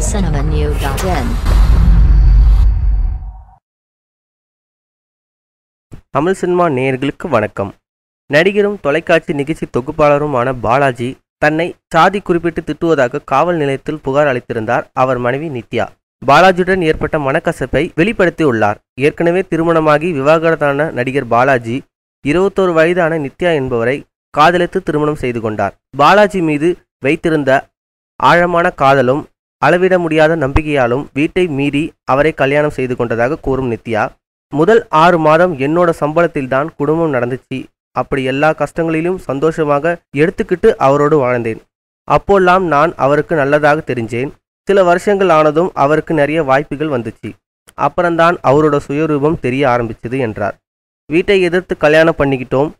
tamilcinemanew.in Tamil cinema நேயர்களுக்கு வணக்கம். நடிகரும் தொலைக்காட்சி நிகழ்ச்சி தொகுப்பாளருமான பாலாஜி தன்னை சாதி குறிப்பிட்டு திட்டுவதாக காவல் நிலையத்தில் புகார் அளித்திருந்தார் அவர் மனைவி நித்யா. பாலாஜியுடன் ஏற்பட்ட மனக்கசப்பை வெளிப்படுத்தியுள்ளார். ஏற்கனவே திருமணமாகி விவாகரத்தான நடிகர் பாலாஜி இருபத்தோரு வயதான நித்யா என்பவரை காதலித்து திருமணம் செய்து கொண்டார். பாலாஜி மீது வைத்திருந்த ஆழமான காதலும் அளவிட முடியாத நம்பிக்கையாலும் வீட்டை மீறி அவரை கல்யாணம் செய்து கொண்டதாக கூறும் நித்யா முதல் ஆறு மாதம் என்னோட சம்பளத்தில்தான் குடும்பம் நடந்துச்சு. அப்படி எல்லா கஷ்டங்களிலும் சந்தோஷமாக எடுத்துக்கிட்டு அவரோடு வாழ்ந்தேன். அப்போல்லாம் நான் அவருக்கு நல்லதாக தெரிஞ்சேன். சில வருஷங்கள் ஆனதும் அவருக்கு நிறைய வாய்ப்புகள் வந்துச்சு. அப்புறம்தான் அவரோட சுயரூபம் தெரிய ஆரம்பிச்சது என்றார். வீட்டை எதிர்த்து கல்யாணம் பண்ணிக்கிட்டோம்.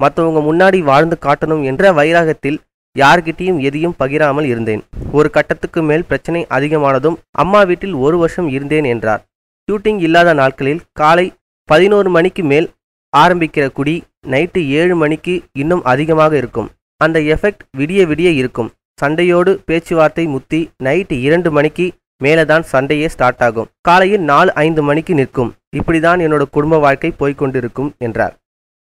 மற்றவங்க முன்னாடி வாழ்ந்து காட்டணும் என்ற வைராகத்தில் யார்கிட்டையும் எதையும் பகிராமல் இருந்தேன். ஒரு கட்டத்துக்கு மேல் பிரச்சனை அதிகமானதும் அம்மா வீட்டில் ஒரு வருஷம் இருந்தேன் என்றார். ஷூட்டிங் இல்லாத நாட்களில் காலை பதினோரு மணிக்கு மேல் ஆரம்பிக்கிற குடி நைட்டு ஏழு மணிக்கு இன்னும் அதிகமாக இருக்கும். அந்த எஃபெக்ட் விடிய விடிய இருக்கும். சண்டையோடு பேச்சுவார்த்தை முத்தி நைட்டு இரண்டு மணிக்கு மேலே தான் சண்டையே ஸ்டார்ட் ஆகும். காலையில் நாலு ஐந்து மணிக்கு நிற்கும். இப்படிதான் என்னோட குடும்ப வாழ்க்கை போய்க்கொண்டிருக்கும் என்றார்.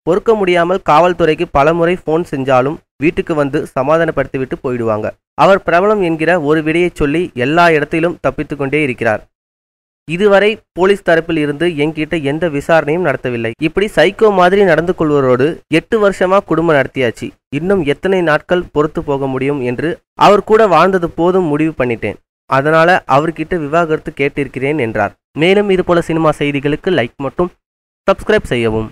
பொறுக்க முடியாமல் காவல்துறைக்கு பலமுறை ஃபோன் செஞ்சாலும் வீட்டுக்கு வந்து சமாதானப்படுத்திவிட்டு போயிடுவாங்க. அவர் பிரபலம் என்கிற ஒரு விடையை சொல்லி எல்லா இடத்திலும் தப்பித்து கொண்டே இருக்கிறார். இதுவரை போலீஸ் தரப்பில் இருந்து என்கிட்ட எந்த விசாரணையும் நடத்தவில்லை. இப்படி சைக்கோ மாதிரி நடந்து கொள்வரோடு எட்டு வருஷமா குடும்பம் நடத்தியாச்சு. இன்னும் எத்தனை நாட்கள் பொறுத்து போக முடியும் என்று அவர் கூட வாழ்ந்தது போதும் முடிவு பண்ணிட்டேன். அதனால அவர்கிட்ட விவாகரத்து கேட்டிருக்கிறேன் என்றார். மேலும் இதுபோல சினிமா செய்திகளுக்கு லைக் மட்டும் சப்ஸ்கிரைப் செய்யவும்.